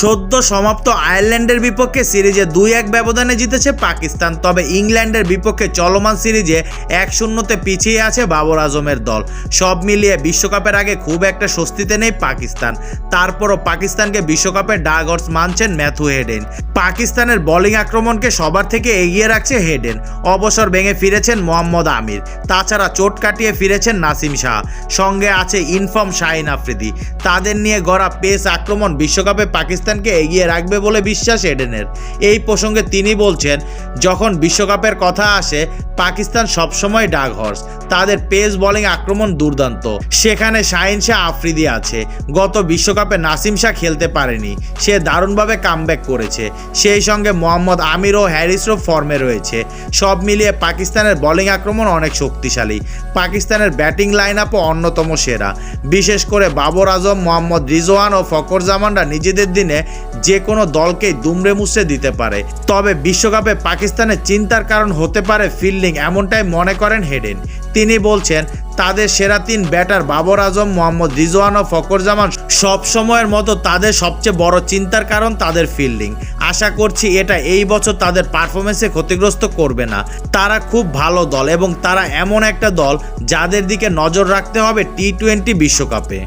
সদ্য সমাপ্ত আয়ারল্যান্ডের বিপক্ষে সিরিজে দুই এক ব্যবধানে জিতেছে পাকিস্তান, তবে ইংল্যান্ডের বিপক্ষে চলমান সিরিজে এক শূন্যতে পিছিয়ে আছে বাবর আজমের দল। সব মিলিয়ে বিশ্বকাপের আগে খুব একটা স্বস্তিতে নেই পাকিস্তান। তারপরও পাকিস্তানকে বিশ্বকাপের ডাগ হর্স মানছেন ম্যাথু হেডেন। পাকিস্তানের বোলিং আক্রমণকে সবার থেকে এগিয়ে রাখছে হেডেন। অবসর ভেঙে ফিরেছেন মোহাম্মদ আমির। তাছাড়া চোট কাটিয়ে ফিরেছেন নাসিম শাহ। সঙ্গে আছে ইনফর্ম শাহিন আফ্রিদি। তাদের নিয়ে গড়া পেস আক্রমণ বিশ্বকাপে পাকিস্তানকে এগিয়ে রাখবে বলে বিশ্বাস এডেনের। এই প্রসঙ্গে তিনি বলছেন, যখন বিশ্বকাপের কথা আসে, পাকিস্তান সবসময় ডাক হর্স। তাদের পেস বোলিং আক্রমণ দুর্দান্ত। সেখানে শাহিন শাহ আফ্রিদি আছে। গত বিশ্বকাপে নাসিম শাহ খেলতে পারেনি। সে দারুণভাবে কামব্যাক করেছে। সেই সঙ্গে মোহাম্মদ আমির ও হ্যারিসও ফর্মে রয়েছে। সব মিলিয়ে পাকিস্তানের বোলিং আক্রমণ অনেক শক্তিশালী। পাকিস্তানের ব্যাটিং লাইন আপও অন্যতম সেরা। বিশেষ করে বাবর আজম, মোহাম্মদ রিজওয়ান ও ফকর জামানরা নিজেদের দিনে যে কোনো দলকেই দুমড়ে মুছে দিতে পারে। তবে বিশ্বকাপে পাকিস্তানের চিন্তার কারণ হতে পারে ফিল্ডিং, এমনটাই মনে করেন হেডেন। তিনি বলছেন, তাদের সেরা তিন ব্যাটার বাবর আজম, মোহাম্মদ রিজওয়ান ও ফকর জামান সব সময়ের মতো তাদের সবচেয়ে বড় চিন্তার কারণ তাদের ফিল্ডিং। আশা করছি এটা এই বছর তাদের পারফরমেন্সে ক্ষতিগ্রস্ত করবে না। তারা খুব ভালো দল এবং তারা এমন একটা দল যাদের দিকে নজর রাখতে হবে টি টোয়েন্টি বিশ্বকাপে।